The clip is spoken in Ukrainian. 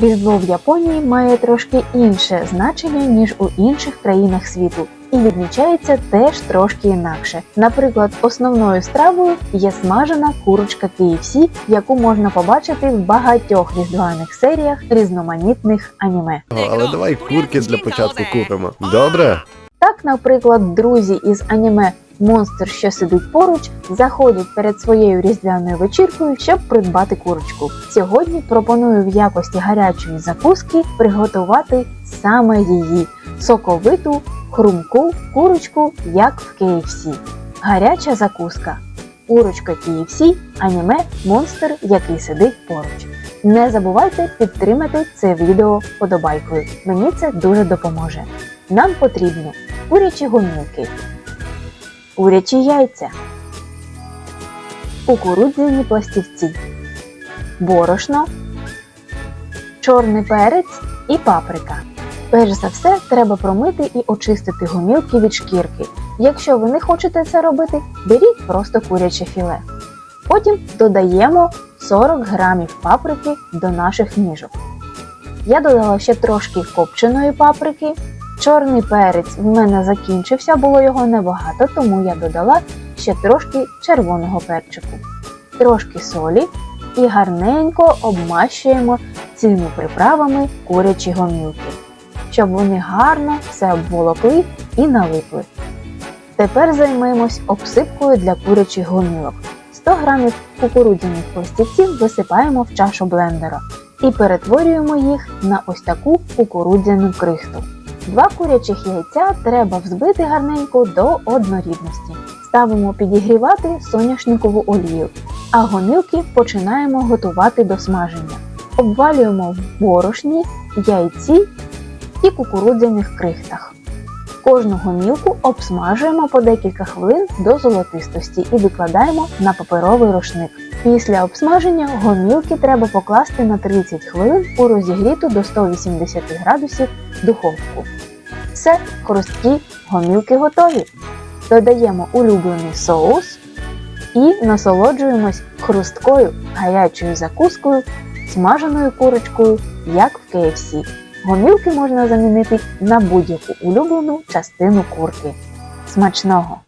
Різдво в Японії має трошки інше значення, ніж у інших країнах світу, і відмічається теж трошки інакше. Наприклад, основною стравою є смажена курочка KFC, яку можна побачити в багатьох різдвяних серіях різноманітних аніме. О, але давай курки для початку купимо. Добре? Так, наприклад, друзі із аніме Монстр, що сидить поруч, заходять перед своєю різдвяною вечіркою, щоб придбати курочку. Сьогодні пропоную в якості гарячої закуски приготувати саме її соковиту, хрумку курочку, як в KFC. Гаряча закуска. Курочка KFC, аніме Монстр, який сидить поруч. Не забувайте підтримати це відео подобайкою. Мені це дуже допоможе. Нам потрібно курячі гомілки, курячі яйця, кукурудзяні пластівці, борошно, чорний перець і паприка. Перш за все, треба промити і очистити гомілки від шкірки. Якщо ви не хочете це робити, беріть просто куряче філе. Потім додаємо 40 грамів паприки до наших ніжок. Я додала ще трошки копченої паприки, Чорний перець в мене закінчився, було його небагато, тому я додала ще трошки червоного перчику, трошки солі і гарненько обмащуємо цими приправами курячі гомілки, щоб вони гарно все обволокли і налипли. Тепер займемось обсипкою для курячих гомілок. 100 грамів кукурудзяних пластівців висипаємо в чашу блендера і перетворюємо їх на ось таку кукурудзяну крихту. Два курячих яйця треба взбити гарненько до однорідності. Ставимо підігрівати соняшникову олію, а гомілки починаємо готувати до смаження. Обвалюємо в борошні, яйці і кукурудзяних крихтах. Кожну гомілку обсмажуємо по декілька хвилин до золотистості і викладаємо на паперовий рушник. Після обсмаження гомілки треба покласти на 30 хвилин у розігріту до 180 градусів духовку. Все, хрусткі гомілки готові. Додаємо улюблений соус і насолоджуємось хрусткою гарячою закускою, смаженою курочкою, як в KFC. Гомілки можна замінити на будь-яку улюблену частину курки. Смачного!